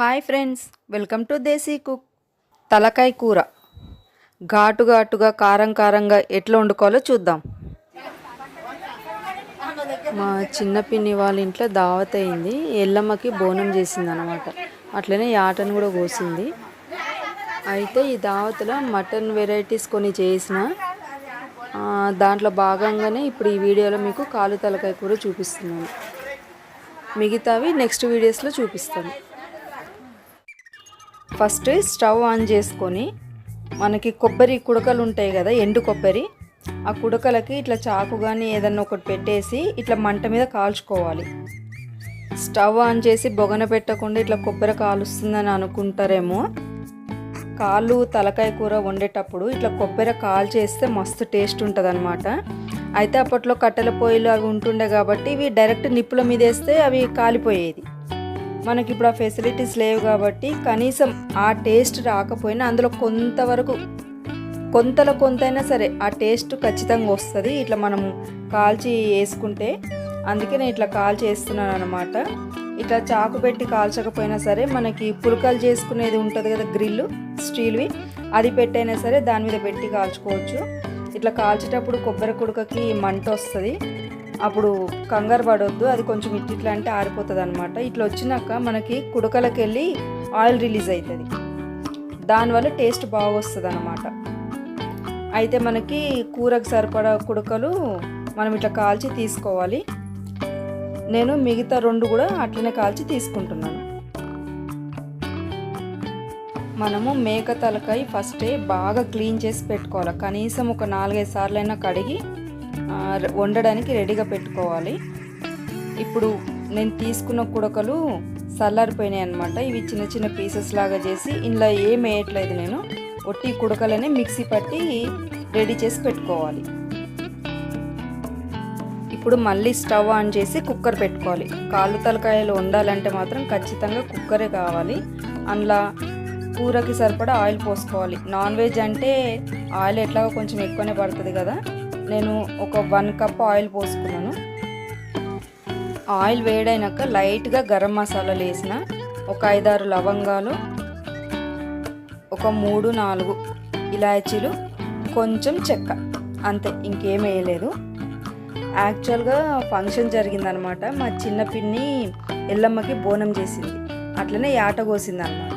Hi friends welcome to Desi cook. తలకాయ కూర. ఘాటు ఘాటుగా కారం కారంగా ఎట్లా వండుకోవాలో చూద్దాం. మా చిన్న పిన్ని వాళ్ళ ఇంట్లో దావత్ అయింది. ఎల్లమ్మకి బోనం చేసింది అనమాట అట్లనే యాటను కూడా కోసింది. అయితే ఈ దావత్లో మటన్ వెరైటీస్ కొన్ని చేసిన. దాంట్లో భాగంగానే ఇప్పుడు ఈ వీడియోలో మీకు కాలు తలకాయ కూర చూపిస్తున్నాను. మిగతావి నెక్స్ట్ వీడియోస్లో చూపిస్తాను. ఫస్ట్ స్టవ్ ఆన్ చేసుకొని మనకి కొబ్బరి కుడకలు ఉంటాయి కదా ఎండు కొబ్బరి. ఆ కుడకలకి ఇట్లా చాకు కానీ ఏదన్నా ఒకటి పెట్టేసి ఇట్లా మంట మీద కాల్చుకోవాలి. స్టవ్ ఆన్ చేసి బొగన పెట్టకుండా ఇట్లా కొబ్బరి కాలుస్తుందని అనుకుంటారేమో. కాళ్ళు తలకాయ కూర వండేటప్పుడు ఇట్లా కొబ్బరి కాల్ చేస్తే మస్తు టేస్ట్ ఉంటుంది అయితే అప్పట్లో కట్టెల పొయ్యిలు అవి ఉంటుండే కాబట్టి ఇవి డైరెక్ట్ నిప్పుల మీద వేస్తే అవి కాలిపోయేది. మనకి ఇప్పుడు ఆ ఫెసిలిటీస్ లేవు కాబట్టి కనీసం ఆ టేస్ట్ రాకపోయినా అందులో కొంతవరకు కొంతలో కొంతైనా సరే ఆ టేస్ట్ ఖచ్చితంగా వస్తుంది. ఇట్లా మనం కాల్చి వేసుకుంటే అందుకే నేను ఇట్లా కాల్చి వేస్తున్నాను అనమాట ఇట్లా చాకు పెట్టి కాల్చకపోయినా సరే మనకి పులకలు చేసుకునేది ఉంటుంది కదా గ్రిల్లు స్టీల్వి అది పెట్టైనా సరే దాని మీద పెట్టి కాల్చుకోవచ్చు. ఇట్లా కాల్చేటప్పుడు కొబ్బరి కుడకకి మంట వస్తుంది. అప్పుడు కంగారు పడొద్దు అది కొంచెం ఇట్లా అంటే ఆరిపోతుంది అనమాట ఇట్లా వచ్చినాక మనకి కుడకలకి వెళ్ళి ఆయిల్ రిలీజ్ అవుతుంది దానివల్ల టేస్ట్ బాగా వస్తుంది అనమాట అయితే మనకి కూరకు సరిపడా కుడకలు మనం ఇట్లా కాల్చి తీసుకోవాలి. నేను మిగతా రెండు కూడా అట్లనే కాల్చి తీసుకుంటున్నాను. మనము మేక తలకాయ ఫస్టే బాగా క్లీన్ చేసి పెట్టుకోవాలి. కనీసం ఒక నాలుగైదు సార్లైనా కడిగి వండడానికి రెడీగా పెట్టుకోవాలి. ఇప్పుడు నేను తీసుకున్న కుడకలు చల్లారిపోయినాయి అనమాట ఇవి చిన్న చిన్న పీసెస్ లాగా చేసి ఇందులో ఏం వేయట్లేదు నేను. ఒట్టి కుడకలని మిక్సీ పట్టి రెడీ చేసి పెట్టుకోవాలి. ఇప్పుడు మళ్ళీ స్టవ్ ఆన్ చేసి కుక్కర్ పెట్టుకోవాలి. కాళ్ళు తలకాయలు వండాలంటే మాత్రం ఖచ్చితంగా కుక్కరే కావాలి. అందులో కూరకి సరిపడా ఆయిల్ పోసుకోవాలి. నాన్ వెజ్ అంటే ఆయిల్ ఎట్లాగో కొంచెం ఎక్కువనే పడుతుంది కదా. నేను ఒక వన్ కప్ ఆయిల్ పోసుకున్నాను. ఆయిల్ వేడైనాక లైట్గా గరం మసాలాలు వేసిన ఒక ఐదారు లవంగాలు ఒక మూడు నాలుగు ఇలాచీలు కొంచెం చెక్క. అంతే ఇంకేం వేయలేదు. యాక్చువల్గా ఫంక్షన్ జరిగిందనమాట. మా చిన్న పిన్ని ఎల్లమ్మకి బోనం చేసింది. అట్లనే యాట కోసింది అనమాట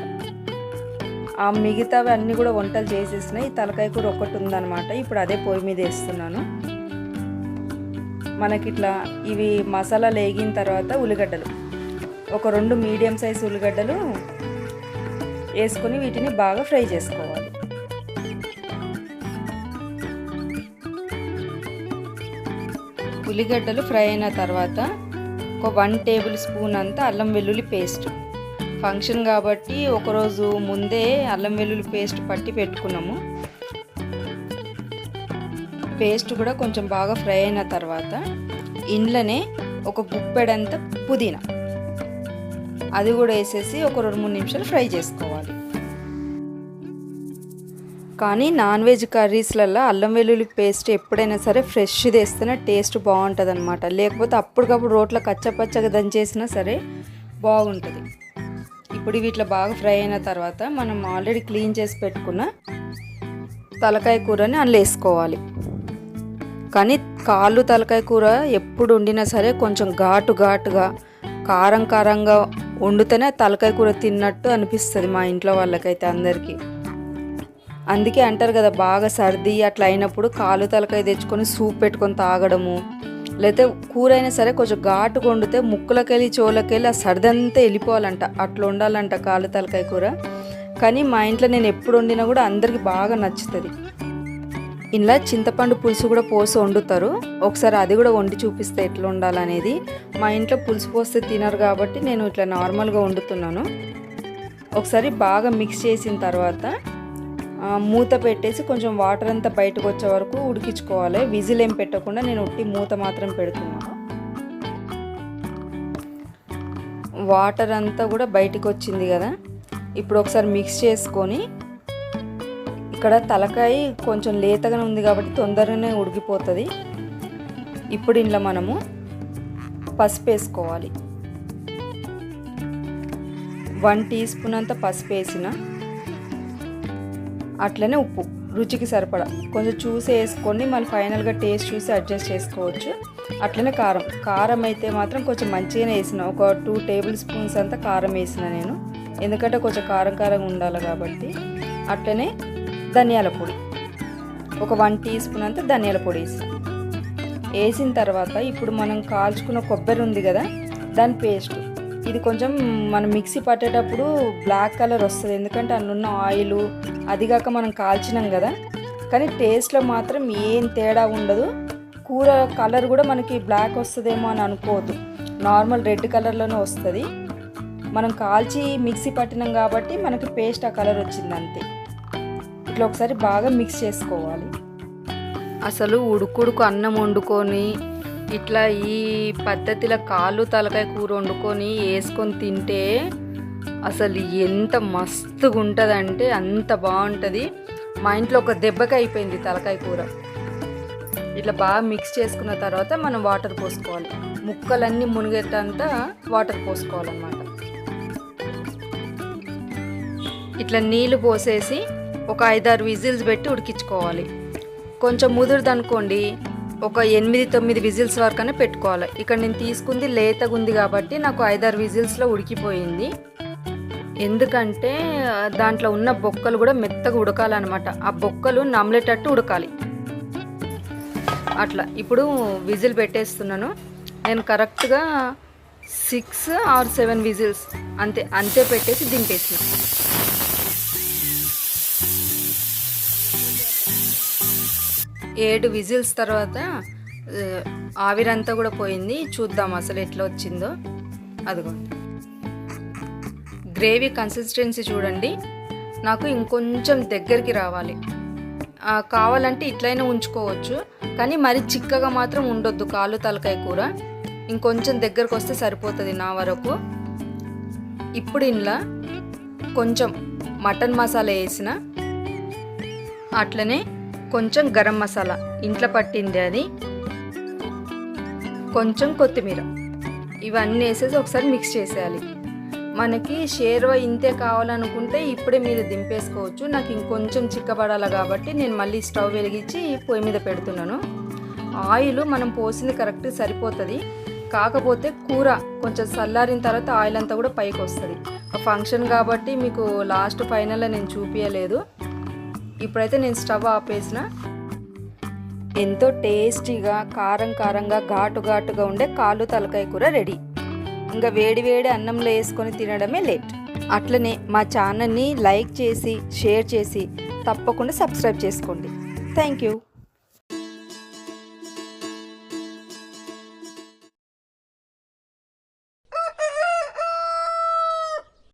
ఆ మిగతావి అన్నీ కూడా వంటలు చేసేసినాయి. తలకాయ కూర ఒకటి ఉందనమాట ఇప్పుడు అదే పొయ్యి మీద వేస్తున్నాను. మనకి ఇట్లా ఇవి మసాలా లేగిన తర్వాత ఉల్లిగడ్డలు. ఒక రెండు మీడియం సైజ్ ఉల్లిగడ్డలు వేసుకొని వీటిని బాగా ఫ్రై చేసుకోవాలి. ఉల్లిగడ్డలు ఫ్రై అయిన తర్వాత ఒక వన్ టేబుల్ స్పూన్ అంతా అల్లం వెల్లుల్లి పేస్ట్. ఫంక్షన్ కాబట్టి ఒకరోజు ముందే అల్లం వెల్లుల్లి పేస్ట్ పట్టి పెట్టుకున్నాము. పేస్ట్ కూడా కొంచెం బాగా ఫ్రై అయిన తర్వాత ఇండ్లనే ఒక గుప్పెడంత పుదీనా. అది కూడా వేసేసి ఒక రెండు మూడు నిమిషాలు ఫ్రై చేసుకోవాలి. కానీ నాన్ వెజ్ కర్రీస్లలో అల్లం వెల్లుల్లి పేస్ట్ ఎప్పుడైనా సరే ఫ్రెష్ వేస్తేనే టేస్ట్ బాగుంటుంది అనమాట లేకపోతే అప్పటికప్పుడు రోట్లో కచ్చపచ్చగా దంచేసినా సరే బాగుంటుంది. ఇప్పుడు వీటిలో బాగా ఫ్రై అయిన తర్వాత మనం ఆల్రెడీ క్లీన్ చేసి పెట్టుకున్న తలకాయ కూరని అందులో వేసుకోవాలి. కానీ కాళ్ళు తలకాయ కూర ఎప్పుడు వండినా సరే కొంచెం ఘాటు ఘాటుగా కారం కారంగా వండితేనే తలకాయ కూర తిన్నట్టు అనిపిస్తుంది మా ఇంట్లో వాళ్ళకైతే అందరికీ. అందుకే అంటారు కదా బాగా సర్ది అట్లా అయినప్పుడు కాలు తలకాయ తెచ్చుకొని సూప్ పెట్టుకొని తాగడము లేకపోతే కూర అయినా సరే కొంచెం ఘాటుగా వండితే ముక్కులకెళ్ళి చోలకెళ్ళి ఆ సర్దంతా వెళ్ళిపోవాలంట. అట్లా ఉండాలంట కాలు తలకాయ కూర. కానీ మా ఇంట్లో నేను ఎప్పుడు వండినా కూడా అందరికి బాగా నచ్చుతుంది. ఇలా చింతపండు పులుసు కూడా పోసి వండుతారు. ఒకసారి అది కూడా వండి చూపిస్తే ఎట్లా ఉండాలనేది. మా ఇంట్లో పులుసు పోస్తే తినరు కాబట్టి నేను ఇట్లా నార్మల్గా వండుతున్నాను. ఒకసారి బాగా మిక్స్ చేసిన తర్వాత మూత పెట్టేసి కొంచెం వాటర్ అంతా బయటకు వచ్చే వరకు ఉడికించుకోవాలి. విజిల్ ఏం పెట్టకుండా నేను ఉట్టి మూత మాత్రం పెడుతున్నాను. వాటర్ అంతా కూడా బయటికి వచ్చింది కదా. ఇప్పుడు ఒకసారి మిక్స్ చేసుకొని ఇక్కడ తలకాయ కొంచెం లేతగానే ఉంది కాబట్టి తొందరగానే ఉడికిపోతుంది. ఇప్పుడు ఇంట్లో మనము పసుపు వేసుకోవాలి. వన్ టీ స్పూన్ అంత పసుపు వేసిన అట్లనే ఉప్పు రుచికి సరిపడా. కొంచెం చూసి వేసుకొని మళ్ళీ ఫైనల్గా టేస్ట్ చూసి అడ్జస్ట్ చేసుకోవచ్చు. అట్లనే కారం కారం అయితే మాత్రం కొంచెం మంచిగానే వేసిన. ఒక టూ టేబుల్ స్పూన్స్ అంతా కారం వేసిన నేను. ఎందుకంటే కొంచెం కారం కారంగా ఉండాలి కాబట్టి. అట్లనే ధనియాల పొడి ఒక వన్ టీ స్పూన్ అంతా ధనియాల పొడి వేసిన. వేసిన తర్వాత ఇప్పుడు మనం కాల్చుకున్న కొబ్బరి ఉంది కదా దాని పేస్ట్. ఇది కొంచెం మనం మిక్సీ పట్టేటప్పుడు బ్లాక్ కలర్ వస్తుంది. ఎందుకంటే అందులో ఆయిల్ అది కాక మనం కాల్చినాం కదా. కానీ టేస్ట్లో మాత్రం ఏం తేడా ఉండదు. కూర కలర్ కూడా మనకి బ్లాక్ వస్తుందేమో అని అనుకోవద్దు. నార్మల్ రెడ్ కలర్లోనే వస్తుంది. మనం కాల్చి మిక్సీ పట్టినాం కాబట్టి మనకి పేస్ట్ ఆ కలర్ వచ్చింది అంతే. ఇట్లా ఒకసారి బాగా మిక్స్ చేసుకోవాలి. అసలు ఉడుకుడుకు అన్నం వండుకొని ఇట్లా ఈ పద్ధతిలో కాళ్ళు తలకాయ కూర వండుకొని వేసుకొని తింటే అసలు ఎంత మస్తుగా ఉంటుందంటే అంత బాగుంటుంది. మా ఇంట్లో ఒక దెబ్బకి అయిపోయింది తలకాయ కూర. ఇట్లా బాగా మిక్స్ చేసుకున్న తర్వాత మనం వాటర్ పోసుకోవాలి. ముక్కలన్నీ మునిగేటంతా వాటర్ పోసుకోవాలన్నమాట. ఇట్లా నీళ్ళు పోసేసి ఒక ఐదారు విజిల్స్ పెట్టి ఉడికించుకోవాలి. కొంచెం ముదురుదనుకోండి ఒక ఎనిమిది తొమ్మిది విజిల్స్ వరకనే పెట్టుకోవాలి. ఇక్కడ నేను తీసుకుంది లేతగా ఉంది కాబట్టి నాకు ఐదారు విజిల్స్లో ఉడికిపోయింది. ఎందుకంటే దాంట్లో ఉన్న బొక్కలు కూడా మెత్తగా ఉడకాలన్నమాట. ఆ బొక్కలు నమలేటట్టు ఉడకాలి. అట్లా. ఇప్పుడు విజిల్ పెట్టేస్తున్నాను. నేను కరెక్ట్గా సిక్స్ ఆర్ సెవెన్ విజిల్స్ అంతే అంతే పెట్టేసి దింపేసి ఏడు విజిల్స్ తర్వాత ఆవిరంతా కూడా పోయింది. చూద్దాం అసలు ఎట్లా వచ్చిందో. అదిగోండి గ్రేవీ కన్సిస్టెన్సీ చూడండి. నాకు ఇంకొంచెం దగ్గరికి రావాలి. కావాలంటే ఇట్లయినా ఉంచుకోవచ్చు. కానీ మరి చిక్కగా మాత్రం ఉండొద్దు కాలు తలకాయ కూర. ఇంకొంచెం దగ్గరకు వస్తే సరిపోతుంది నా వరకు. ఇప్పుడు ఇంట్లో కొంచెం మటన్ మసాలా వేసిన. అట్లనే కొంచెం గరం మసాలా. ఇంట్లో పట్టింది అది. కొంచెం కొత్తిమీర. ఇవన్నీ వేసేసి ఒకసారి మిక్స్ చేసేయాలి. మనకి షేర్వా ఇంతే కావాలనుకుంటే ఇప్పుడే మీరు దింపేసుకోవచ్చు. నాకు ఇంకొంచెం చిక్కబడాలి కాబట్టి నేను మళ్ళీ స్టవ్ వెలిగించి పొయ్యి మీద పెడుతున్నాను. ఆయిల్ మనం పోసింది కరెక్ట్ సరిపోతుంది. కాకపోతే కూర కొంచెం చల్లారిన తర్వాత ఆయిల్ అంతా కూడా పైకి వస్తుంది ఫంక్షన్ కాబట్టి మీకు లాస్ట్ ఫైనల్లో నేను చూపించలేదు ఇప్పుడైతే నేను స్టవ్ ఆపేసిన. ఎంతో టేస్టీగా కారం కారంగా ఘాటు ఘాటుగా ఉండే కాళ్ళు తలకాయ కూర రెడీ. ఇంకా వేడి వేడి అన్నంలో వేసుకొని తినడమే లేట్. అట్లనే మా ఛానల్ని లైక్ చేసి షేర్ చేసి తప్పకుండా సబ్స్క్రైబ్ చేసుకోండి. Thank you.